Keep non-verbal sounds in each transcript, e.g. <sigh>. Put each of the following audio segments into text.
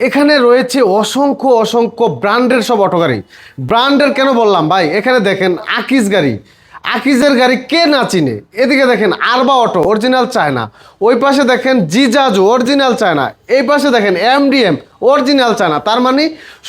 এখানে রয়েছে অসংখ্য অসংখ্য ব্র্যান্ডের সব অটো গাড়ি। ব্র্যান্ডের কেন বললাম ভাই? এখানে দেখেন আকিজ গাড়ি। আকিজের গাড়ি কে না চিনে? এদিকে দেখেন আরবা অটো অরিজিনাল চায়না। ওই পাশে দেখেন জিজাজু অরিজিনাল চায়না। এই পাশে দেখেন এমডিএম অরিজিনাল চায়না তার মানে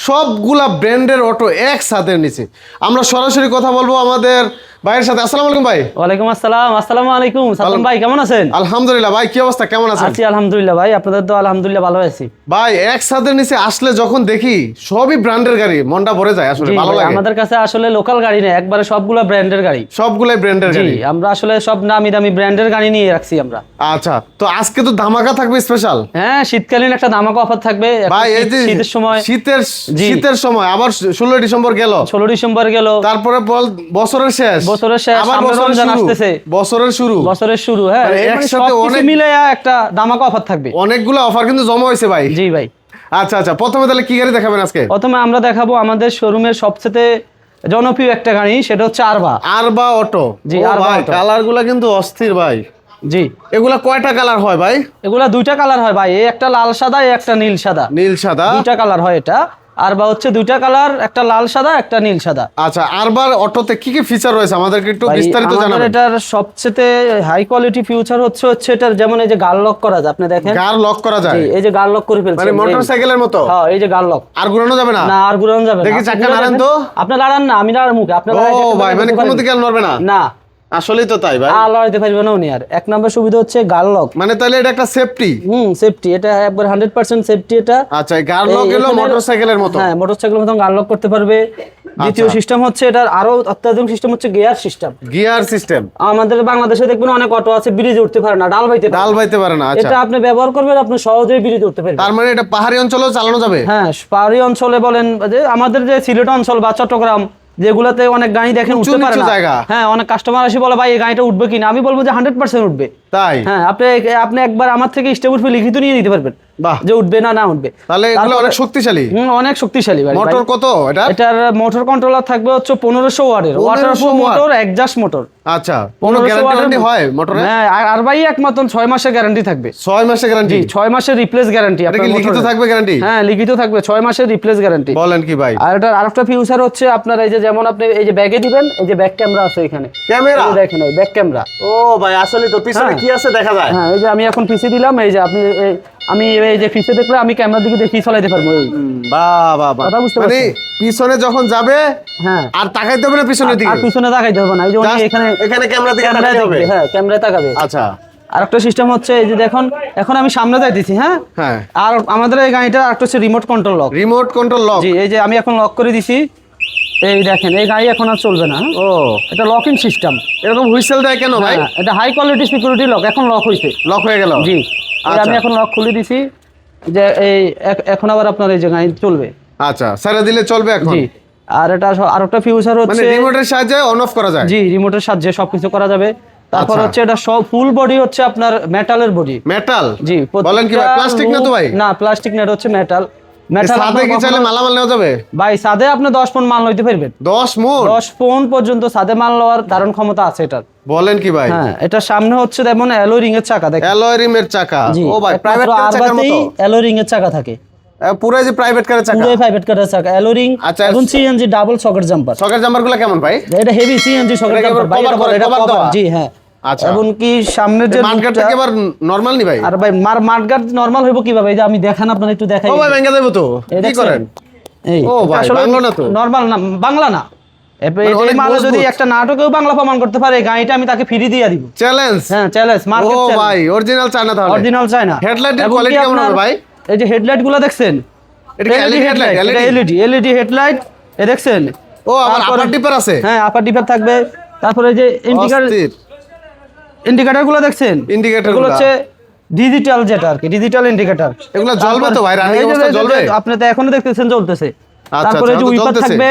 সবগুলা ব্র্যান্ডের অটো একসাথে নিচে আমরা সরাসরি কথা বলব আমাদের ভাইয়ের সাথে। আসসালামু আলাইকুম ভাই। ওয়ালাইকুম আসসালাম আসসালামু আলাইকুম। সালাম ভাই কেমন আছেন? আলহামদুলিল্লাহ ভাই কি অবস্থা? কেমন আছেন? আছি আলহামদুলিল্লাহ ভাই আপনাদের তো আলহামদুলিল্লাহ ভালো আছি। ভাই একসাথে নিচে আসলে যখন দেখি সবই ব্র্যান্ডের গাড়ি মনটা ভরে যায় আসলে ভালো লাগে। আমাদের কাছে আসলে লোকাল গাড়ি নেই একবারে সবগুলো ব্র্যান্ডের গাড়ি। সবগুলাই ব্র্যান্ডের গাড়ি। আমরা আসলে সব নামি দামি ব্র্যান্ডের গাড়ি নিয়ে রাখছি আমরা। আচ্ছা তো আজকে তো ধামাকা থাকবে স্পেশাল হ্যাঁ শীতকালীন একটা ধামাকা অফার থাকবে ভাই এই যে শীতের সময় শীতের শীতের সময় আবার ষোলো ডিসেম্বর গেল। ষোলো ডিসেম্বর গেল। তারপরে বল বছরের শেষ। বছরের শেষ, আবার রমজান আসতেছে। বছরের শুরু। বছরের শুরু হ্যাঁ। মানে মানে একসাথে অনেক- মিলে একটা ধামাকা অফার থাকবে। অনেকগুলো অফার কিন্তু জমা হয়েছে ভাই। জি ভাই। আচ্ছা আচ্ছা প্রথমে তাহলে কি গাড়ি দেখাবেন আজকে? প্রথমে আমরা দেখাবো আমাদের শোরুমের সবচেয়ে জনপ্রিয় একটা গাড়ি সেটা হচ্ছে আরবা আরবা অটো। জি, আরবা ভাই কালারগুলা কিন্তু অস্থির ভাই। জি। এগুলা কয়টা কালার হয় ভাই? এগুলা দুইটা কালার হয় ভাই। এই একটা লাল সাদা এই একটা নীল সাদা। নীল সাদা। দুইটা কালার হয় এটা। আর বা হচ্ছে দুইটা কালার একটা লাল সাদা একটা নীল সাদা। আচ্ছা আরবার অটোতে কি কি ফিচার রয়েছে? আমাদেরকে একটু বিস্তারিত জানাবেন। এটার সবচেয়ে হাই কোয়ালিটি ফিউচার হচ্ছে হচ্ছে এটার যেমন এই যে গাল লক করা যায় আপনি দেখেন? কার লক করা যায়? এই- যে গাল লক করে ফেলছে মানে মোটরসাইকেলের মতো? হ্যাঁ এই যে গাল লক আর ঘুরানো যাবে না? না আর ঘুরানো যাবে না। দেখি ঘুরে নাড়েন। তো। আপনি লাড়ান না আমি লাড়ার মুখে। আপনি ও ভাই মানে কোনো দিকে নড়বে না? না আসলেই তো তাই ভাই। আর লড়াইতে পারবে না উনি আর। এক নম্বর সুবিধা হচ্ছে গাল লক। মানে তাহলে এটা একটা সেফটি হুম সেফটি এটা একবার হান্ড্রেড পার্সেন্ট সেফটি এটা। আচ্ছা এই গার এলো মোটরসাইকেলের মতো? হ্যাঁ মোটরসাইকেলের মতন গান লক করতে পারবে। দ্বিতীয় আচ্ছা। সিস্টেম হচ্ছে এটার আরও অত্যাধুনিক সিস্টেম হচ্ছে গিয়ার সিস্টেম গিয়ার সিস্টেম আমাদের বাংলাদেশে দেখবেন অনেক অটো আছে ব্রিজে উঠতে পারে না ডাল বাইতে ডাল বাইতে পারে না আচ্ছা। এটা আপনি ব্যবহার করবেন আপনি সহজেই ব্রিজে উঠতে পারবেন। তার মানে এটা পাহাড়ি অঞ্চলেও চালানো যাবে? হ্যাঁ পাহাড়ি অঞ্চলে বলেন যে আমাদের যে সিলেট অঞ্চল বা চট্টগ্রাম যেগুলাতে অনেক গাড়ি দেখেন উঠতে পারে না। হ্যাঁ অনেক কাস্টমার আসে বলে ভাই এই গাড়িটা উঠবে কিনা আমি বলব যে হান্ড্রেড পার্সেন্ট উঠবে। তাই? হ্যাঁ আপনি আপনি একবার আমার থেকে স্টেবল লিখিত নিয়ে নিতে পারবেন। বাহ। যে উঠবে না না উঠবে। তাহলে এগুলো অনেক শক্তিশালী। হুম, অনেক শক্তিশালী ভাই। মোটর কত এটা এটার মোটর কন্ট্রোলার থাকবে হচ্ছে পনেরোশো ওয়াটের। ওয়াটারপ্রুফ মোটর একজাস্ট মোটর আচ্ছা কোনো গ্যারান্টি হয় মোটরে হ্যাঁ আর- ভাই একমাত্র ছয় মাসের গ্যারান্টি থাকবে। ছয় মাসের গ্যারান্টি জি ছয় মাসের রিপ্লেস গ্যারান্টি কি লিখিত থাকবে গ্যারান্টি হ্যাঁ লিখিত থাকবে ছয় মাসের রিপ্লেস গ্যারান্টি বলেন কি ভাই। আর এটার আরেকটা ফিউচার হচ্ছে আপনার এই যে যেমন আপনি এই যে ব্যাগে দিবেন এই যে ব্যাক ক্যামেরা আছে এখানে। ক্যামেরা দেখেন এই ব্যাক ক্যামেরা ও ভাই আসলে তো পিছনে হ্যাঁ। কি আছে দেখা যায়? হ্যাঁ এই যে আমি এখন পিসে দিলাম এই যে আপনি আমি এই যে পিসে দেখলে আমি ক্যামেরার দিকে দেখিয়ে চালাইতে পারব এই। বাহ বাহ বাহ কথা বুঝতে মানে পারছেন? পিছনে যখন যাবে হ্যাঁ। আর তাকাইতে হবে না পিছনের দিকে? আর পিছনে তাকাইতে হবে না এই যে উনি এখানে এখানে ক্যামেরা দিকে তাকাইতে হবে? হ্যাঁ ক্যামেরায় তাকাবে। আচ্ছা। আর একটা সিস্টেম হচ্ছে এই যে দেখুন এখন আমি সামনে যাইতেছি হ্যাঁ? হ্যাঁ। আর আমাদের এই গাড়িটা একটা হচ্ছে remote control lock remote control lock জি এই যে আমি এখন লক করে দিছি এই দেখেন এই গাড়ি এখন আর চলবে না হ্যাঁ? ও। এটা লকিং সিস্টেম এরকম হুইসেল দেয় কেন ভাই? হ্যাঁ এটা হাই কোয়ালিটি সিকিউরিটি লক এখন লক হয়েছে লক হয়ে গেল? জি আচ্ছা। আমি এখন লক খুলে দিছি যে এই এখন আবার আপনার এই যে গাড়ি চলবে। আচ্ছা স্যারে দিলে চলবে এখন? জি আর এটা আর একটা ফিউচার হচ্ছে মানে রিমোটের সাহায্যে অন অফ করা যায়? জি রিমোটের সাহায্যে সবকিছু করা যাবে। তারপর আচ্ছা। হচ্ছে এটা সব ফুল বডি হচ্ছে আপনার মেটালের বডি মেটাল জি বলেন কি ভাই প্লাস্টিক না তো ভাই? না প্লাস্টিক না এটা হচ্ছে মেটাল মেটাল কি চাইলে মালামাল নেওয়া যাবে? ভাই সাদে আপনি দশ পন মাল লইতে পারবেন দশ মুট দশ পন পর্যন্ত সাদে মাল লওয়ার ধারণ ক্ষমতা আছে এটার। বলেন কি ভাই? হ্যাঁ এটা সামনে হচ্ছে যেমন অ্যালো রিং এর চাকা দেখেন। অ্যালয় রিমের চাকা। ও ভাই প্রাইভেট কারের চাকার মতো। অ্যালো রিং এর চাকা থাকে। পুরো যে প্রাইভেট কারের চাকা? পুরোই প্রাইভেট কারের চাকা। রিং আচ্ছা। এখন CNG double socket jumper socket জাম্পারগুলো কেমন ভাই? এটা হেভি সিএনজি সকেট জাম্পার ভাই এটা? জি হ্যাঁ। আচ্ছা। এবং কি সামনের যে নরমাল নি ভাই? আর ভাই মার মাঠগাট নরমাল হইব কীভাবে? এই যে আমি দেখান আপনার একটু দেখাই। ও ভাই ভেঙে দেবো তো। কি করেন? এই ও ভাই, বাংলা না তো? নরমাল না বাংলা না। এরপরে মানে যদি একটা নাটকেও বাংলা প্রমাণ করতে পারে গাড়িটা আমি তাকে ফ্রি দিয়ে দিব। চ্যালেঞ্জ হ্যাঁ চ্যালেঞ্জ ও ভাই অরিজিনাল চায়না তাহলে। অরিজিনাল চাই না Headlight এর এবং কি quality কেমন হবে ভাই? এই যে হেডলাইটগুলো দেখছেন? এটা এলইডি এলইডি হেডলাইট এ দেখছেন? ও আবার তারপরে- আপার ডিপার আছে। হ্যাঁ আপার ডিপার থাকবে। তারপরে যে ইন্ডিকেটর অস্থির ইন্ডিকেটরগুলো দেখছেন? ইন্ডিকেটারগুলো হচ্ছে ডিজিটাল যেটা আর কি ডিজিটাল ইন্ডিকেটর এগুলো জ্বলবে তো ভাই? রানিং অবস্থায় জ্বলবে? আপনি তো এখনও দেখতেছেন জ্বলতেছে। আচ্ছা, তারপরে আচ্ছা, যে উইপার থাকবে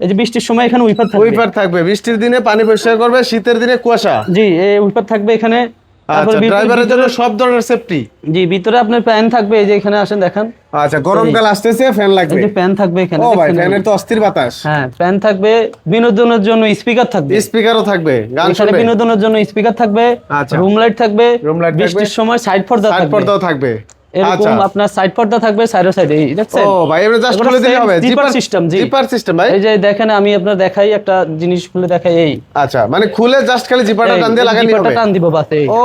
এই যে বৃষ্টির সময় এখানে উইপার থাকবে। উইপার থাকবে বৃষ্টির দিনে পানি পরিষ্কার করবে শীতের দিনে কুয়াশা। জি এই উইপার থাকবে এখানে। আচ্ছা ড্রাইভারের জন্য সব ধরনের সেফটি জি ভিতরে আপনার প্যান থাকবে এই যে এখানে আসেন দেখেন। আচ্ছা গরমকাল আসতেছে ফ্যান এই লাগবে যে প্যান থাকবে এখানে ও ভাই ফ্যানের তো অস্থির বাতাস। হ্যাঁ প্যান থাকবে বিনোদনের জন্য স্পিকার থাকবে। স্পিকারও থাকবে গান শুনবে। বিনোদনের জন্য স্পিকার থাকবে আচ্ছা। রুম লাইট থাকবে বৃষ্টির সময় সাইড পর্দা সাইড থাকবে। পর্দাও থাকবে। এরকম আচ্ছা। আপনার সাইড পর্দা থাকবে সাইড সাইডে দেখছেন? ও ভাই এটা জাস্ট খুলে দিলে হবে। জিপার সিস্টেম জি। জিপার সিস্টেম ভাই। এই যে দেখেন আমি আপনার দেখাই একটা জিনিস খুলে দেখাই এই। আচ্ছা মানে খুলে জাস্ট খালি জিপারটা টান দিয়ে লাগানি জিপারটা টান দিব বাতে ও।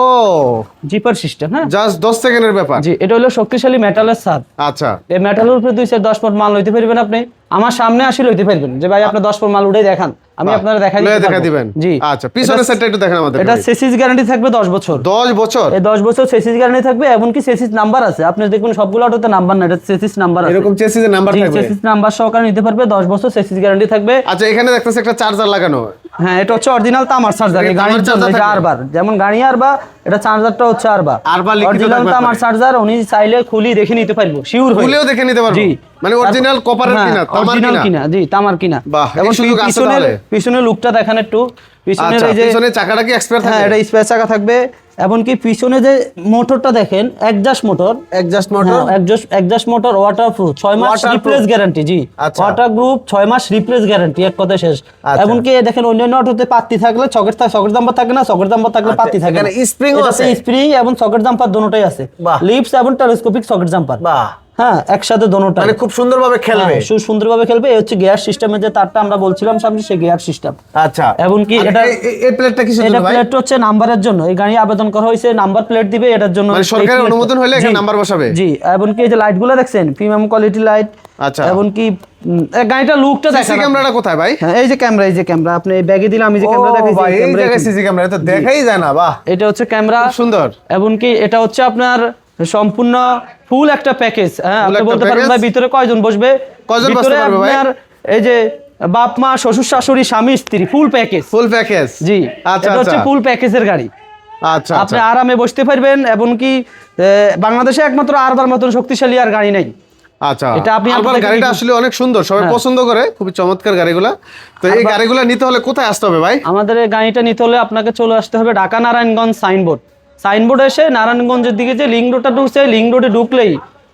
জিপার সিস্টেম হ্যাঁ? জাস্ট 10 সেকেন্ডের ব্যাপার। জি এটা হলো শক্তিশালী মেটালের ছাদ আচ্ছা। এই মেটালের উপরে দুই চার দশ ফুট মাল লইতে পারবেন আপনি। আমার সামনে আসি লইতে পারবেন যে ভাই আপনি দশ পর মাল উঠে দেখান। আমি আপনারা দেখাই দিই দেখা দিবেন। জি। আচ্ছা পিছনের সেটটা একটু দেখেন আমাদের এটা সেসিস গ্যারান্টি থাকবে দশ বছর। 10 বছর? এই দশ বছর সেসিস গ্যারান্টি থাকবে এমনকি সেসিস নাম্বার আছে। আপনি দেখুন সবগুলো অটোতে নাম্বার না এটা সেসিস নাম্বার আছে। এরকম সেসিস নাম্বার থাকবে। সেসিস নাম্বার সহকারে নিতে পারবে দশ বছর সেসিস গ্যারান্টি থাকবে। আচ্ছা এখানে দেখতেছি একটা চার্জার লাগানো। হ্যাঁ এটা হচ্ছে অরিজিনাল তামার চার্জার গাড়ির এটা আরবার যেমন গাড়ি আরবা এটা চার্জারটা হচ্ছে আরবা আরবা অরিজিনাল তামার চার্জার উনি চাইলে খুলি দেখে নিতে পারব শিওর হয়ে খুলেও দেখে নিতে পারব। জি। মানে অরিজিনাল কপারের হ্যাঁ, কিনা তামার কিনা? জি তামার কিনা। এবং পিছনের পিছনের লুকটা দেখেন একটু। পিছনের আচ্ছা এই যে পিছনে চাকাটা কি এক্সপায়ার হ্যাঁ এটা স্পেস চাকা থাকবে। এমনকি পিছনে যে মোটরটা দেখেন exhaust motor. Exhaust motor. Exhaust exhaust motor water proof ছয় মাস রিপ্লেস গ্যারান্টি জি। আচ্ছা। ওয়াটার গ্রুপ ছয় মাস রিপ্লেস গ্যারান্টি এক কথা শেষ। আচ্ছা। এমনকি দেখেন অন্যান্য অটোতে পাত্তি থাকলে সকেট সকেট দাম্পার থাকে না সকেট দাম্পার থাকলে পাতি পাত্তি থাকে স্প্রিং আছে? স্প্রিং এবং সকেট জাম্পার দুটোই আছে। লিপস এবং টেলিস্কোপিক সকেট জাম্পার বাহ। হ্যাঁ একসাথে দুটোটা মানে খুব সুন্দরভাবে খেলবে। হ্যাঁ, সু- সুন্দরভাবে খেলবে। এই হচ্ছে গিয়ার সিস্টেমের যে তারটা আমরা বলছিলাম সামনে সেই গিয়ার সিস্টেম আচ্ছা। এমনকি আর এটা- এই- প্লেটটা কিসের এটা জন্য প্লেট হচ্ছে নাম্বারের জন্য। এই গাড়ি আবেদন করা হয়েছে নাম্বার প্লেট দিবে এটার জন্য মানে সরকারের অনুমোদন হলে এখানে নাম্বার বসাবে? জি এমনকি এই যে লাইটগুলো দেখছেন প্রিমিয়াম কোয়ালিটি লাইট আচ্ছা। উম, এই গাড়িটা লুকটা সিসি দেখেন ক্যামেরাটা কোথায় ভাই? হ্যাঁ এই যে ক্যামেরা এই যে ক্যামেরা আপনি ব্যাগে দিলে আমি যে ক্যামেরা দেখাইছি ভাই এই ক্যামেরা জায়গায় সিসি ক্যামেরা তো দেখাই যায় না বাহ। এটা হচ্ছে ক্যামেরা খুব সুন্দর। এমনকি এটা হচ্ছে আপনার সম্পূর্ণ ফুল একটা প্যাকেজ হ্যাঁ? আপনি বলতে পারেন ভাই ভিতরে কয়জন বসবে? কয়জন বসতে পারবে ভাই? আপনার এই যে বাপ মা শ্বশুর শাশুড়ি স্বামী স্ত্রী ফুল প্যাকেজ। Full package. জি। আচ্ছা এটা হচ্ছে আচ্ছা। ফুল প্যাকেজের গাড়ি। আচ্ছা আপনি আচ্ছা। আরামে বসতে পারবেন এমনকি আহ, বাংলাদেশে একমাত্র আরবার মতন শক্তিশালী আর গাড়ি নাই। আচ্ছা। এটা আপনি আপনাদের গাড়িটা আসলে অনেক সুন্দর সবাই হ্যাঁ। পছন্দ করে খুবই চমৎকার গাড়িগুলা। তো এই গাড়িগুলা নিতে হলে কোথায় আসতে হবে ভাই? আমাদের এই গাড়িটা নিতে হলে আপনাকে চলে আসতে হবে ঢাকা নারায়ণগঞ্জ সাইনবোর্ড। সাইনবোর্ড এসে নারায়ণগঞ্জের দিকে যে লিঙ্ক রোডটা ঢুকছে লিঙ্ক রোডে ঢুকলেই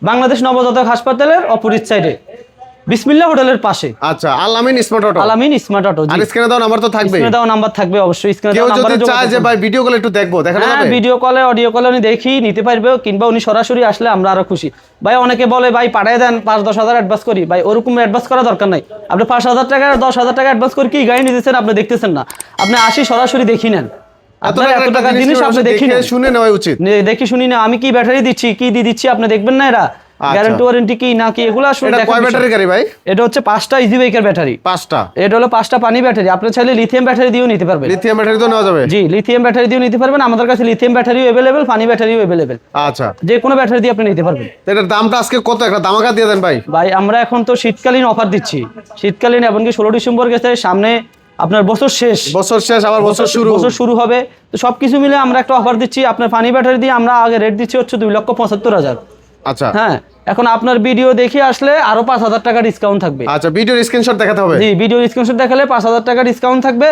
বাংলাদেশ নবজাতক হাসপাতালের অপোজিট সাইডে বিসমিল্লা হোটেলের পাশে। আচ্ছা Alamin smart auto. Alamin smart auto আর স্ক্রিনে দাও নাম্বার তো থাকবে স্ক্রিনে দেওয়া নাম্বার থাকবে অবশ্যই স্ক্রিনে কেউ দেওয়া যদি নাম্বারে চায় যে ভাই ভিডিও কলে একটু দেখব দেখানো হ্যাঁ যাবে? ভিডিও কলে অডিও কলে উনি দেখি নিতে পারবে কিংবা উনি সরাসরি আসলে আমরা আরও খুশি। ভাই অনেকে বলে ভাই পাঠিয়ে দেন পাঁচ দশ হাজার অ্যাডভান্স করি। ভাই ওরকম অ্যাডভান্স করা দরকার নাই। আপনি পাঁচ হাজার টাকা দশ হাজার টাকা অ্যাডভান্স করে কি গাড়ি নিতেছেন আপনি দেখতেছেন না। আপনি আসি সরাসরি দেখি নেন। আপনার এত একটা জিনিস জিনিস আপনি দেখি শুনে নেওয়া উচিত। দেখি শুনি না আমি কি ব্যাটারি দিচ্ছি কি দিয়ে দিচ্ছি আপনি দেখবেন না এরা? আচ্ছা। গ্যারান্টি ওয়ারেন্টি কি না কি এগুলো আসলে এটা কয় ব্যাটারি গাড়ি ভাই? এটা হচ্ছে পাঁচটা ইজি বাইকের ব্যাটারি পাঁচটা। এটা হলো পাঁচটা পানি ব্যাটারি আপনি চাইলে লিথিয়াম ব্যাটারি দিয়েও নিতে পারবেন। লিথিয়াম ব্যাটারি তো নেওয়া যাবে। জি লিথিয়াম ব্যাটারি দিয়েও নিতে পারবেন। আমাদের কাছে লিথিয়াম ব্যাটারিও পানি ব্যাটারিও আচ্ছা। যে কোনো ব্যাটারি দিয়ে আপনি নিতে পারবেন। এটার দামটা আজকে কত? একটা দামাকা দিয়ে দেন ভাই। ভাই আমরা এখন তো শীতকালীন অফার দিচ্ছি। শীতকালীন এমনকি ষোলো ডিসেম্বর গেছে সামনে আপনার বছর শেষ। বছর শেষ আবার বছর শুরু। বছর শুরু হবে। তো সবকিছু মিলে আমরা একটা অফার দিচ্ছি। আপনার পানি ব্যাটারি দিয়ে আমরা আগে রেট দিচ্ছি হচ্ছে দুই লক্ষ পঁচাত্তর হাজার। আচ্ছা। হ্যাঁ এখন আপনার ভিডিও দেখে আসলে আরও পাঁচ হাজার টাকা ডিসকাউন্ট থাকবে। আচ্ছা ভিডিওর স্ক্রিনশট দেখাতে হবে? জি ভিডিও স্ক্রিনশট দেখালে পাঁচ হাজার টাকা ডিসকাউন্ট থাকবে।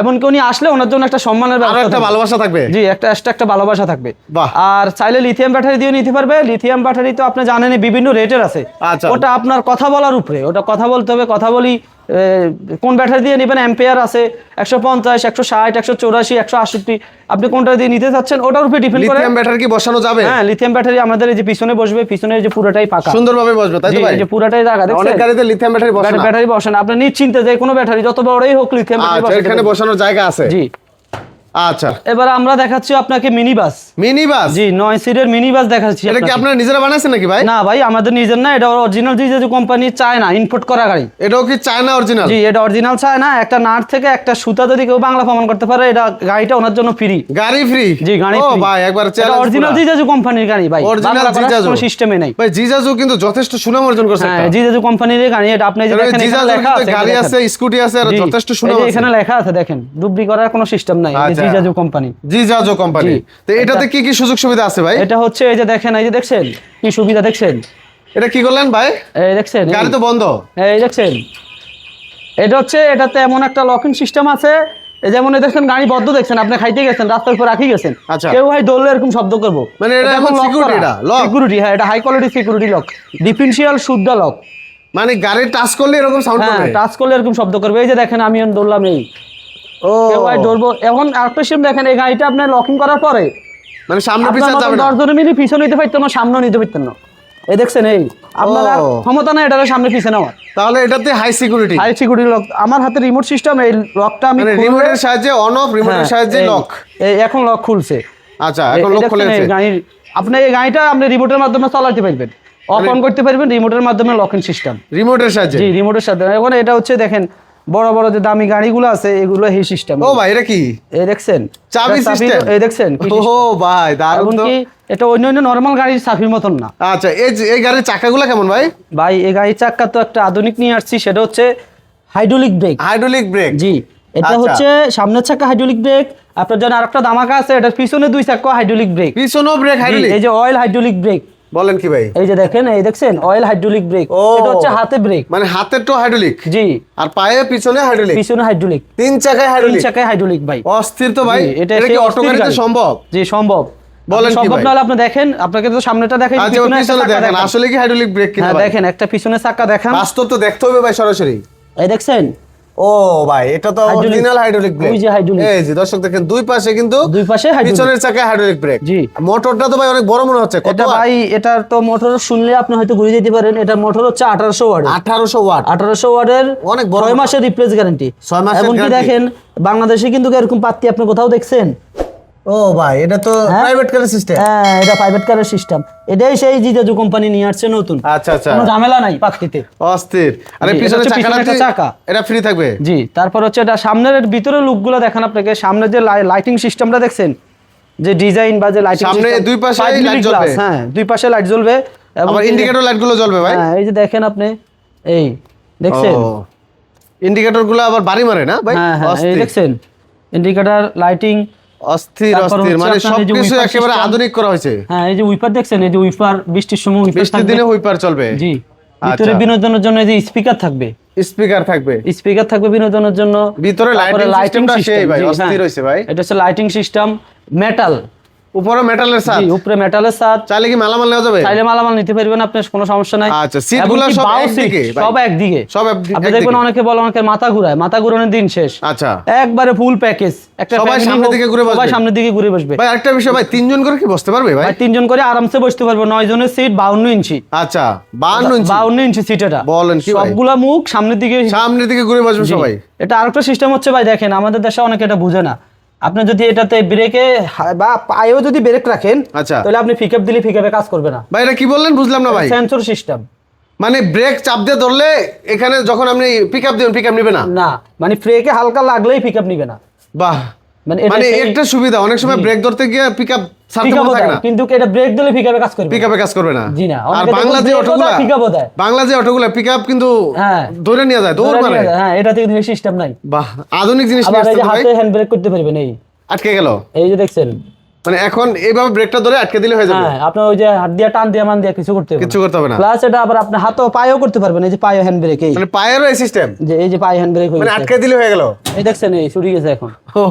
এমনকি উনি আসলে ওনার জন্য একটা সম্মানের একটা ভালোবাসা থাকবে? জি একটা extra একটা ভালোবাসা থাকবে। বাহ। আর চাইলে লিথিয়াম ব্যাটারি দিয়ে নিতে পারবে। লিথিয়াম ব্যাটারি তো আপনি জানেন বিভিন্ন রেটের আছে। আচ্ছা। ওটা আপনার কথা বলার উপরে। ওটা কথা বলতে হবে কথা বলি কোন ব্যাটারি দিয়ে নেবেন? অ্যাম্পেয়ার আছে একশো পঞ্চাশ একশো ষাট একশো চৌরাশি একশো আটষট্টি। আপনি কোনটা দিয়ে নিতে চাচ্ছেন? ওটার উপরে ডিপেন্ড করে লিথিয়াম ব্যাটারি কি বসানো যাবে? হ্যাঁ লিথিয়াম ব্যাটারি আমাদের এই যে পিছনে বসবে পিছনে যে পুরোটাই পাকা। সুন্দরভাবে বসবে তাই তো ভাই? এই যে পুরোটাই জায়গা দেখছেন অনেক গাড়িতে লিথিয়াম ব্যাটারি বসানো ব্যাটারি বসানো আপনি নিশ্চিন্তে যে কোনো ব্যাটারি যত বড়ই হোক লিথিয়াম ব্যাটারি বসানো এখানে পারবেন। বসানোর জায়গা আছে। জি। আচ্ছা। এবার আমরা দেখাচ্ছি আপনাকে মিনি বাস মিনি বাস জি নয় সিটের মিনি বাস দেখাচ্ছি এটা কি আপনারা নিজেরা বানাইছেন নাকি ভাই? না ভাই আমাদের নিজের না এটা অরিজিনাল জিজেজু কোম্পানি চায় না ইম্পোর্ট করা গাড়ি। এটাও কি চায়না অরিজিনাল জি এটা অরিজিনাল চায় না একটা নাট থেকে একটা সুতা যদি কেউ বাংলা প্রমাণ করতে পারে এটা গাড়িটা ওনার জন্য ফ্রি গাড়ি ফ্রি জি গাড়ি ও ভাই একবার এটা অরিজিনাল জিজেজু কোম্পানির গাড়ি ভাই। অরিজিনাল জিজাজু সিস্টেমে নাই। ভাই জিজাজু কিন্তু যথেষ্ট সুনাম অর্জন করছে হ্যাঁ জিজেজু কোম্পানির গাড়ি এটা আপনি যে দেখেন এখানে লেখা আছে গাড়ি আছে স্কুটি আছে আর যথেষ্ট সুনাম আছে। এখানে লেখা আছে দেখেন। ডুবলি করার কোনো সিস্টেম নাই যে। জিজাজু কোম্পানি। জিজাজু কোম্পানি। তো এটাতে কি কি সুযোগ সুবিধা আছে ভাই? এটা হচ্ছে এই যে দেখেন এই যে দেখছেন? কি সুবিধা দেখছেন? এটা কি করলেন ভাই? এই দেখছেন গাড়ি তো বন্ধ। এই দেখছেন। এটা হচ্ছে এটাতে এমন একটা লকিং সিস্টেম আছে। যেমন দেখছেন গাড়ি বদ্ধ দেখছেন আপনি খাইতে গেছেন রাস্তার উপর রাখি গেছেন। আচ্ছা। কেউ ভাই দৌড়লে এরকম শব্দ করব। মানে এটা এখন security এটা, lock? সিকিউরিটি হ্যাঁ এটা high quality security lock differential শুদ্ধ লক মানে গাড়ি টাচ করলে এরকম সাউন্ড হ্যাঁ করবে। টাচ করলে এরকম শব্দ করবে। এই যে দেখেন আমি দৌড়লাম এই। ও। কেউ এখন আরেকটা দেখেন এই গাড়িটা আপনার লকিং করার পরে মানে সামনে পিছনে যাবে না? দশজনে মিলে পিছনে নিতে পারতেন না সামনেও নিতে পারতেন না। এই দেখছেন এই আপনার ক্ষমতা না এটা সামনে পিছনে আমার তাহলে এটাতে high security high security lock আমার হাতে রিমোট সিস্টেম এই লকটা আমি মানে রিমোটের সাহায্যে অন অফ রিমোটের হ্যাঁ, সাহায্যে লক এই এখন লক খুলছে। আচ্ছা এখন লক গাড়ির আপনি এই গাড়িটা আপনি রিমোটের মাধ্যমে চালাতে পারবেন। অফ মানে অন করতে পারবেন রিমোটের মাধ্যমে লকিং সিস্টেম রিমোটের সাহায্যে? জি রিমোটের সাথে এখন এটা হচ্ছে দেখেন বড় বড় যে দামি গাড়িগুলো আছে এগুলো এই সিস্টেম ও ভাই এটা কি? এই দেখছেন? চাবি সিস্টেম এই দেখছেন ও ভাই দারুণ তো। এটা অন্য অন্য নর্মাল গাড়ির চাবির মতন না। আচ্ছা এই এই গাড়ির চাকাগুলো কেমন ভাই? ভাই এই গাড়ির চাকা তো একটা আধুনিক নিয়ে আসছি সেটা হচ্ছে হাইড্রোলিক ব্রেক হাইড্রোলিক ব্রেক জি এটা আচ্ছা। হচ্ছে সামনের চাকা হাইড্রোলিক ব্রেক আপনার জন্য আরেকটা দামাকা আছে এটার পিছনে দুই চাকা হাইড্রোলিক ব্রেক পিছনেও ব্রেক হাইড্রোলিক এই যে অয়েল হাইড্রোলিক ব্রেক বলেন কি ভাই? এই যে দেখেন এই দেখছেন অয়েল হাইড্রোলিক ব্রেক এটা হচ্ছে হাতে ব্রেক মানে হাতের তো হাইড্রোলিক জি। আর পায়ে পিছনে হাইড্রোলিক পিছনে হাইড্রোলিক তিন চাকায় হাইড্রোলিক তিন চাকায় হাইড্রোলিক ভাই। অস্থির তো ভাই। এটা কি অটো গাড়িতে সম্ভব? জি সম্ভব। বলেন কি সম্ভব ভাই? নাহলে আপনি দেখেন আপনাকে তো সামনেটা দেখেন আচ্ছা ওর পিছনে দেখেন। আসলে কি হাইড্রোলিক ব্রেক কিনা হ্যাঁ দেখেন একটা পিছনে চাকা দেখেন। বাস্তব তো দেখতে হবে ভাই সরাসরি। এই দেখছেন? ও ভাই এটা তো অরিজিনাল হাইড্রোলিক ব্রেক যে। এই যে দর্শক দেখেন দুই পাশে কিন্তু দুই পাশে পিছনের চাকায় হাইড্রোলিক ব্রেক জি। মোটরটা তো ভাই অনেক বড় মনে হচ্ছে কত এটা ভাই এটার তো মোটর শুনলে আপনি হয়তো ঘুরে যেতে পারেন এটা মোটর হচ্ছে 1800 ওয়াট 1800 ওয়াট আঠারোশো ওয়াটের অনেক বড় 6 মাসের রিপ্লেস গ্যারান্টি ছয় মাসের গ্যারান্টি দেখেন বাংলাদেশে কিন্তু এরকম পাত্তি আপনি কোথাও দেখছেন? ও ভাই এটা তো? প্রাইভেট কারের সিস্টেম হ্যাঁ এটা প্রাইভেট কারের সিস্টেম এটাই সেই জিজাজু কোম্পানি নিয়ে আসছে নতুন। আচ্ছা আচ্ছা। কোনো ঝামেলা নাই অস্থির। আরে পিছনে হচ্ছে পিছনে চাকাটা একটা কি- চাকা। এটা ফ্রি থাকবে? জি তারপর হচ্ছে এটা সামনের ভিতরে লুকগুলো দেখেন আপনাকে। যে লাইটিং সিস্টেমটা দেখছেন? যে ডিজাইন বা যে লাইটিং সামনে দুই পাশেই light জ্বলবে। হ্যাঁ দুই পাশে লাইট জ্বলবে আবার ইন্ডিকেটর লাইটগুলো জ্বলবে ভাই। হ্যাঁ এই যে দেখেন আপনি এই দেখছেন? ইন্ডিকেটরগুলো আবার বাড়ি মারে না ভাই? হ্যাঁ হ্যাঁ এই দেখছেন? ইন্ডিকেটর লাইটিং অস্থির অস্থির। মানে সবকিছু একেবারে আধুনিক করা হয়েছে। হ্যাঁ এই যে উইপার দেখছেন এই যে উইপার বৃষ্টির সময় উইপার বৃষ্টির দিনে উইপার চলবে। জি ভিতরে আচ্ছা। বিনোদনের জন্য এই যে স্পিকার থাকবে। স্পিকার থাকবে। স্পিকার থাকবে বিনোদনের জন্য। ভিতরে লাইটিং সেই ভাই, অস্থির হইছে ভাই। এটা হচ্ছে লাইটিং সিস্টেম মেটাল উপরে মেটালের উপরে মেটালের সাথ। চাইলে কি মালামাল নেওয়া যাবে? চাইলে মালামাল নিতে পারবেন আপনার কোনো সমস্যা নাই। আচ্ছা, seat গুলা এমনকি সব একদিকে, সব একদিকে। সব আপনি দেখবেন অনেকে বলে অনেকে মাথা ঘুরায় মাথা ঘুরানোর দিন শেষ। আচ্ছা। একবারে ফুল প্যাকেজ একটা সবাই সামনের দিকে ঘুরে সবাই সামনের দিকে ঘুরে বসবে। ভাই আরেকটা বিষয় ভাই তিনজন করে কি বসতে পারবে ভাই? তিনজন করে আরামসে বসতে পারব। নয় জনের সিট বাউন্ন ইঞ্চি। আচ্ছা বান্ন ইঞ্চি। বাউন্ন ইঞ্চি সিট এটা। বলেন কি? সবগুলা মুখ সামনের দিকে সামনের দিকে ঘুরে বসবে সবাই। এটা আরেকটা সিস্টেম হচ্ছে ভাই দেখেন আমাদের দেশে অনেকে এটা বুঝে না। আপনি যদি এটাতে ব্রেকে বা পায়েও যদি ব্রেক রাখেন আচ্ছা। তাহলে আপনি পিকআপ দিলে পিকআপে কাজ করবে না। ভাই এটা কি বললেন? বুঝলাম না ভাই। সেন্সর সিস্টেম মানে ব্রেক চাপ দিয়ে ধরলে এখানে যখন আপনি পিক আপ দিবেন পিক আপ নিবে না? না মানে ফ্রেকে হালকা লাগলেই পিকআপ নেবে না। বাহ। মানে এটা মানে একটা সুবিধা অনেক সময় ব্রেক ধরতে গিয়ে পিক থাকে না। কিন্তু এটা ব্রেক দিলে পিকআপে কাজ করবে। কাজ করবে না। জি না, আর বাংলা যে break ও দেয়, বাংলা যে অটোগুলা কিন্তু হ্যাঁ। ধরে নিয়ে যায় দৌড় মারে। হ্যাঁ এটাতে কিন্তু সিস্টেম নাই। বাহ আধুনিক জিনিস নিয়ে আসছে ভাই। হাতে হ্যান্ড ব্রেক করতে পারবেন এই। আটকে গেল। এই যে দেখছেন মানে এখন এইভাবে ব্রেকটা ধরে আটকে দিলে হয়ে যাবে। হ্যাঁ আপনার ওই যে হাত দিয়ে টান দিয়ে মান দিয়ে কিছু করতে কিছু করতে হবে না। প্লাস এটা আবার আপনি হাতও পায়েও করতে পারবেন এই যে পায়ে হ্যান্ড ব্রেক এই। মানে পায়েরও এই সিস্টেম যে এই যে পায়ে হ্যান্ড ব্রেক মানে আটকে দিলে হয়ে গেল? এই দেখছেন এই ছুটি গেছে এখন।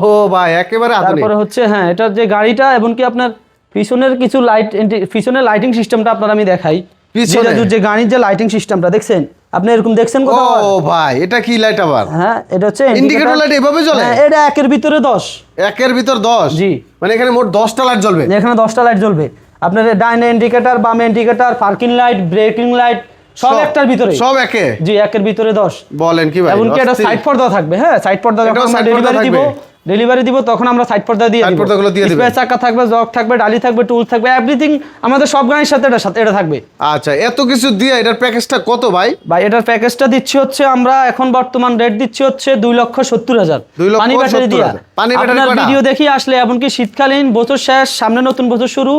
ও ভাই একেবারে আধুনিক। তারপরে হচ্ছে হ্যাঁ এটার যে গাড়িটা এবং কি আপনার পিছনের কিছু লাইট পিছনের লাইটিং সিস্টেমটা আপনার আমি দেখাই। পিছনে? যে গাড়ির যে লাইটিং সিস্টেমটা দেখছেন? আপনি এরকম দেখছেন ও ভাই এটা কি লাইট আবার? হ্যাঁ এটা হচ্ছে ইন্ডিকেটর লাইট এভাবে জ্বলে? হ্যাঁ, এটা একের ভিতরে দশ। একের ভিতর দশ? জি। মানে এখানে মোট দশটা লাইট জ্বলবে। এখানে দশটা লাইট জ্বলবে। আপনার ডাইনে ইন্ডিকেটার বাম indicator parking light braking light সব একটার ভিতরে সব একে? জি একের ভিতরে দশ। বলেন কি ভাই এমনকি এটা সাইড পর্দা থাকবে হ্যাঁ সাইড পর্দা যখন আমরা ডেলিভারি দিব থাকবে? ডেলিভারি দিব তখন আমরা সাইড পর্দা দিয়ে দিব। পর্দাগুলো দিয়ে? Spare চাকা থাকবে জগ থাকবে ডালি থাকবে টুল থাকবে এভরিথিং আমাদের সব গাড়ির সাথে এটা সাথে এটা থাকবে। আচ্ছা এত কিছু দিয়ে এটার প্যাকেজটা কত ভাই? ভাই এটার প্যাকেজটা দিচ্ছি হচ্ছে আমরা এখন বর্তমান রেট দিচ্ছি হচ্ছে দুই লক্ষ সত্তর হাজার। দুই লক্ষ পানি ব্যাটারি 70 দিয়া। পানি ব্যাটারি ভিডিও দেখি আসলে এমনকি শীতকালীন বছর শেষ সামনে নতুন বছর শুরু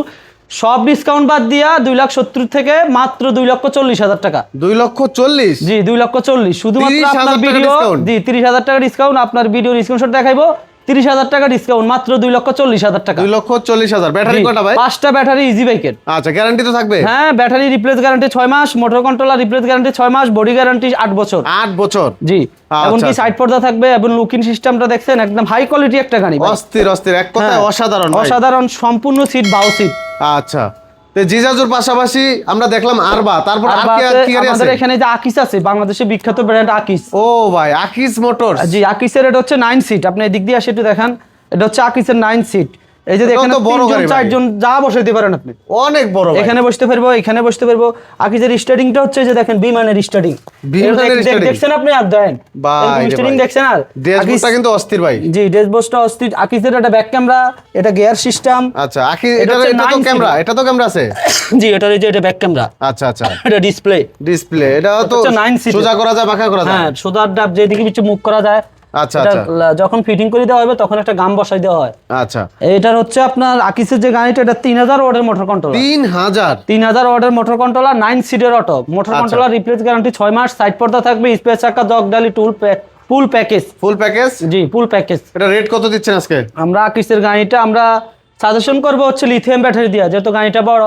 সব ডিসকাউন্ট বাদ দিয়া দুই লাখ সত্তর থেকে মাত্র দুই লক্ষ চল্লিশ হাজার টাকা। দুই লক্ষ চল্লিশ? জি দুই লক্ষ চল্লিশ। শুধুমাত্র আপনার ভিডিও জি তিরিশ হাজার টাকা ডিসকাউন্ট আপনার ভিডিওর স্ক্রিনশট দেখাইবো। তিরিশ হাজার টাকা ডিসকাউন্ট মাত্র দুই লক্ষ চল্লিশ হাজার টাকা। দুই লক্ষ চল্লিশ হাজার। ব্যাটারি কটা ভাই? পাঁচটা ব্যাটারি ইজি বাইকের আচ্ছা গ্যারান্টি তো থাকবে। হ্যাঁ ব্যাটারি রিপ্লেস গ্যারান্টি ছয় মাস মোটর কন্ট্রোলার রিপ্লেস গ্যারান্টি ছয় মাস বডি গ্যারান্টি আট বছর। আট বছর? জি। আচ্ছা, এমনকি আচ্ছা। সাইড পর্দা থাকবে এবং লুকিং সিস্টেমটা দেখছেন একদম হাই কোয়ালিটি একটা গাড়ি। অস্থির অস্থির। এক কথায় হ্যাঁ, অসাধারণ অসাধারণ সম্পূর্ণ সিট বাউ সিট আচ্ছা। তো জিজাজুর পাশাপাশি আমরা দেখলাম আরবা তারপর আর কি আছে, কি গাড়ি আছে? আমাদের এখানে যে আকিস আছে বাংলাদেশের বিখ্যাত ব্র্যান্ড আকিস। ও ভাই আকিস মোটরস। জি আকিসের এটা হচ্ছে নাইন সিট আপনি এদিক দিয়ে আসে একটু দেখান। এটা হচ্ছে আকিসের নাইন সিট এই যে এখানে তিনজন চারজন যা বসাইতে পারেন আপনি। অনেক বড় এখানে বসতে পারব এখানে বসতে পারব। আকিজের স্টার্টিংটা হচ্ছে যে দেখেন বিমানের স্টার্টিং দেখছেন আপনি? আর দেন। স্টার্টিং দেখছেন আর? ড্যাশবোর্ডটা কিন্তু অস্থির ভাই। জি ড্যাশবোর্ডটা অস্থির। আকিজের একটা ব্যাক ক্যামেরা এটা গিয়ার সিস্টেম আচ্ছা আকি এটা এটা তো ক্যামেরা এটা তো ক্যামেরা আছে? <coughs> জি এটার এই যে এটা ব্যাক ক্যামেরা আচ্ছা আচ্ছা। <coughs> এটা ডিসপ্লে ডিসপ্লে এটা তো হচ্ছে 9 series। সোজা করা যায় বাঁকা করা যায়। হ্যাঁ সোজার ডাব যেদিকে পিছু মুখ করা যায় আচ্ছা, আচ্ছা। যখন ফিটিং করে দেওয়া হবে তখন একটা গাম বসাই দেওয়া হয়। আচ্ছা। এটার হচ্ছে আপনার আকিসের যে গাড়িটা এটা তিন হাজার ওয়ার্ডের মোটর কন্ট্রোল তিন হাজার? তিন হাজার ওয়ার্ডের মোটর কন্ট্রোলার নাইন সিটের auto motor. Controller replace guarantee ছয় মাস সাইড পর্দা থাকবে স্পেস চাকা দগ ডালি tool full package full package জি ফুল প্যাকেজ এটা রেট কত দিচ্ছেন আজকে? আমরা আকিসের গাড়িটা আমরা সাজেশন করব হচ্ছে লিথিয়াম ব্যাটারি দিয়া যেহেতু গাড়িটা বড়।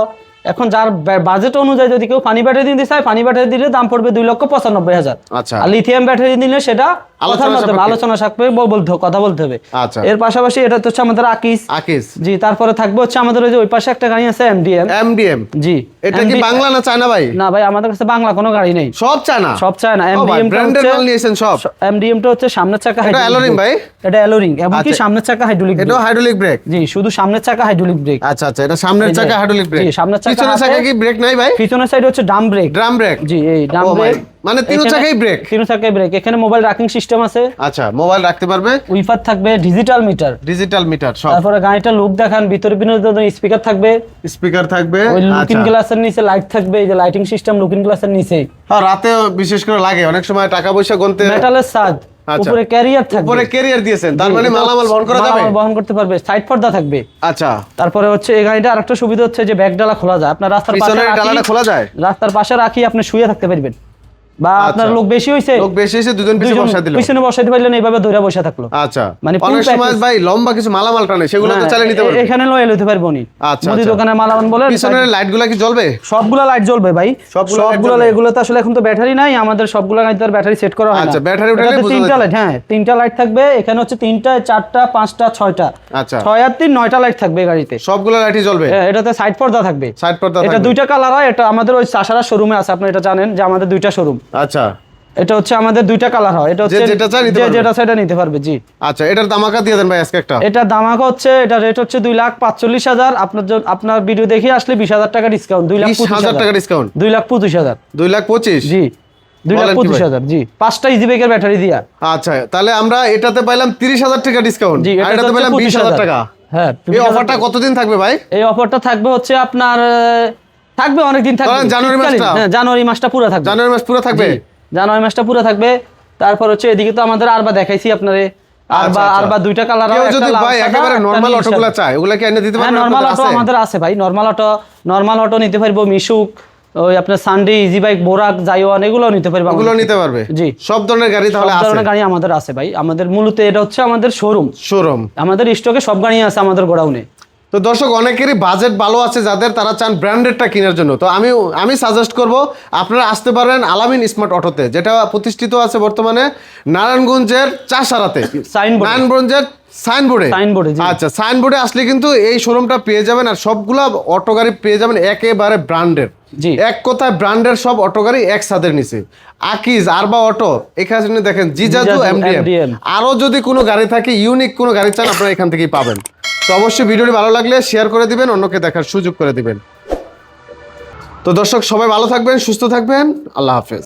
এখন যার বাজেট অনুযায়ী যদি কেউ পানি ব্যাটারি দিতে চায় পানি ব্যাটারি দিলে দাম পড়বে দুই লক্ষ পঁচানব্বই হাজার। আচ্ছা। আর লিথিয়াম ব্যাটারি দিলে সেটা কথার মাধ্যমে আলোচনা সাপেক্ষে বলতে কথা বলতে হবে। আচ্ছা। এর পাশাপাশি এটা তো হচ্ছে আমাদের আকিস। আকিস। জি তারপরে থাকবে হচ্ছে আমাদের ওই যে ওই পাশে একটা গাড়ি আছে এমডিএম এমডিএম জি। এটা কি বাংলা না চায়না ভাই? না ভাই আমাদের কাছে বাংলা কোনো গাড়ি নেই। সব চায়না? সব চায় না ও ভাই এমডিএম ব্র্যান্ডের মাল নিয়েছেন সব। এমডিএম টা হচ্ছে সামনের চাকা এটা অ্যালোরিং ভাই? এটা অ্যালোরিং এবং কি। সামনের চাকা হাইড্রোলিক এটাও হাইড্রোলিক ব্রেক জি শুধু সামনের চাকা হাইড্রোলিক ব্রেক আচ্ছা আচ্ছা এটা সামনের চাকা হাইড্রোলিক ব্রেক জি, সামনের চাকা পিছনের চাকা কি ব্রেক নাই ভাই? পিছনের সাইড হচ্ছে ডাম ব্রেক ড্রাম ব্রেক জি এই ডাম ব্রেক মানে তিন চাকাই ব্রেক তিন চাকায় ব্রেক এখানে মোবাইল রাকিং সিস্টেম আছে। আচ্ছা মোবাইল রাখতে পারবে? উইফার থাকবে ডিজিটাল মিটার ডিজিটাল মিটার সব। তারপরে গাড়িটা লুক দেখান ভিতরে বিনোদন স্পিকার থাকবে। স্পিকার থাকবে লুকিং আচ্ছা। গ্লাসের নিচে লাইট থাকবে এই যে লাইটিং সিস্টেম লুকিং গ্লাসের নিচে। হ্যাঁ রাতে বিশেষ করে লাগে। অনেক সময় টাকা পয়সা গুনতে মেটালের সাদ আচ্ছা। উপরে ক্যারিয়ার থাকবে। উপরে ক্যারিয়ার দিয়েছেন। তার মানে মালামাল বহন করা যাবে? বহন করতে পারবে। সাইড পর্দা থাকবে। আচ্ছা। তারপরে হচ্ছে এই গাড়িটা আরেকটা সুবিধা হচ্ছে যে ব্যাগ ডালা খোলা যায়। আপনার রাস্তার পাশে ডালাটা খোলা যায়? রাস্তার পাশে রাখি আপনি শুয়ে থাকতে পারবেন। বা আপনার লোক বেশি হইছে লোক বেশি এসে দুজন পিছনে দুইজন বসা দিল। পিছনে পারলেন এইভাবে ধরে বসে থাকল। আচ্ছা। মানে অনেক সময় ভাই লম্বা কিছু মালামাল টানে সেগুলো তো হ্যাঁ, চালিয়ে নিতে পারবে। এখানে লয়ে লইতে পারব নি আচ্ছা, মুদি আচ্ছা। দোকানে মালামান বলে পিছনের লাইটগুলা কি জ্বলবে? সবগুলা লাইট জ্বলবে ভাই। সবগুলা সবগুলো এগুলো তো আসলে এখন তো ব্যাটারি নাই আমাদের সবগুলো গাড়িতে আর ব্যাটারি সেট করা হয় আচ্ছা, উঠালে এটাতে তিনটা লাইট হ্যাঁ তিনটা লাইট থাকবে এখানে হচ্ছে তিনটা চারটা পাঁচটা ছয়টা। আচ্ছা। ছয় আর তিন নয়টা লাইট থাকবে গাড়িতে। সবগুলো লাইটই জ্বলবে? হ্যাঁ, এটাতে সাইড পর্দা থাকবে। সাইড পর্দা এটা দুইটা কালার হয় এটা আমাদের ওই চাষারা শোরুমে আছে আপনি এটা জানেন যে আমাদের দুইটা শোরুম আচ্ছা। এটা হচ্ছে আমাদের দুইটা কালার হয়। এটা হচ্ছে যেটা চায় নিতে পারবে। যেটা সেটা নিতে পারবে জি। আচ্ছা এটার দামাকা দিয়ে দেন ভাই আজকে একটা। এটা দামাকা হচ্ছে এটা রেট হচ্ছে দুই লাখ পাঁচচল্লিশ হাজার। আপনার আপনার ভিডিও দেখে আসলে বিশ হাজার টাকা ডিসকাউন্ট দুই লাখ বিশ পঁচিশ হাজার টাকা ডিসকাউন্ট দুই লাখ পঁচিশ হাজার। দুই লাখ পঁচিশ? জি দুই লাখ বলেন কি পঁচিশ ভাই? হাজার জি। পাঁচটা ইজি বাইকের ব্যাটারি দিয়া। আচ্ছা তাহলে আমরা এটাতে পাইলাম তিরিশ হাজার টাকা ডিসকাউন্ট জি আর এটাতে পাইলাম বিশ হাজার টাকা। হ্যাঁ এই অফারটা কতদিন থাকবে ভাই? এই অফারটা থাকবে হচ্ছে আপনার থাকবে অনেকদিন থাকবে। জানুয়ারি মাসটা? হ্যাঁ জানুয়ারি মাসটা পুরো থাকবে। জানুয়ারি মাস পুরো থাকবে? জানুয়ারি মাসটা পুরো থাকবে। তারপর হচ্ছে এদিকে তো আমাদের আরবা দেখাইছি আপনারে। আরবা আচ্ছা, আচ্ছা। আরবা দুইটা কালার কেউ যদি ভাই একেবারে নর্মাল অটোগুলো চায় ওগুলা কি এনে দিতে পারবেন নর্মাল অটো আছে? আমাদের আছে ভাই। নর্মাল অটো নর্মাল অটো নিতে পারব মিশুক ওই আপনার সানডে ইজি বাইক বোরাক জাইওয়ান এগুলো নিতে পারব ওগুলো নিতে পারবে? জি। সব ধরনের গাড়ি তাহলে আছে সব ধরনের গাড়ি আমাদের আছে ভাই। আমাদের মূলত এটা হচ্ছে আমাদের শোরুম শোরুম আমাদের স্টকে সব গাড়ি আছে আমাদের গোডাউনে। তো দর্শক অনেকেরই বাজেট ভালো আছে যাদের তারা চান ব্র্যান্ডেডটা কেনার জন্য। তো আমি আমি সাজেস্ট করব আপনারা আসতে পারেন আলামিন স্মার্ট অটোতে যেটা প্রতিষ্ঠিত আছে বর্তমানে নারায়ণগঞ্জের চাষারাতে। নারায়ণগঞ্জের সাইনবোর্ডে Signboard-এ, আচ্ছা সাইনবোর্ডে আসলে কিন্তু এই শোরুমটা পেয়ে যাবেন আর সবগুলা অটো গাড়ি পেয়ে যাবেন একেবারে ব্র্যান্ডের জি। এক কথায় ব্র্যান্ডের সব অটো গাড়ি এক ছাদের নিচে আকিজ আরবা অটো এখানে দেখেন জিজাজু, এমডিএম। আরও যদি কোনো গাড়ি থাকে ইউনিক কোনো গাড়ি চান আপনারা এখান থেকেই পাবেন। তো অবশ্যই ভিডিওটি ভালো লাগলে শেয়ার করে দিবেন, অন্যকে দেখার সুযোগ করে দিবেন। তো দর্শক, সবাই ভালো থাকবেন, সুস্থ থাকবেন, আল্লাহ হাফেজ।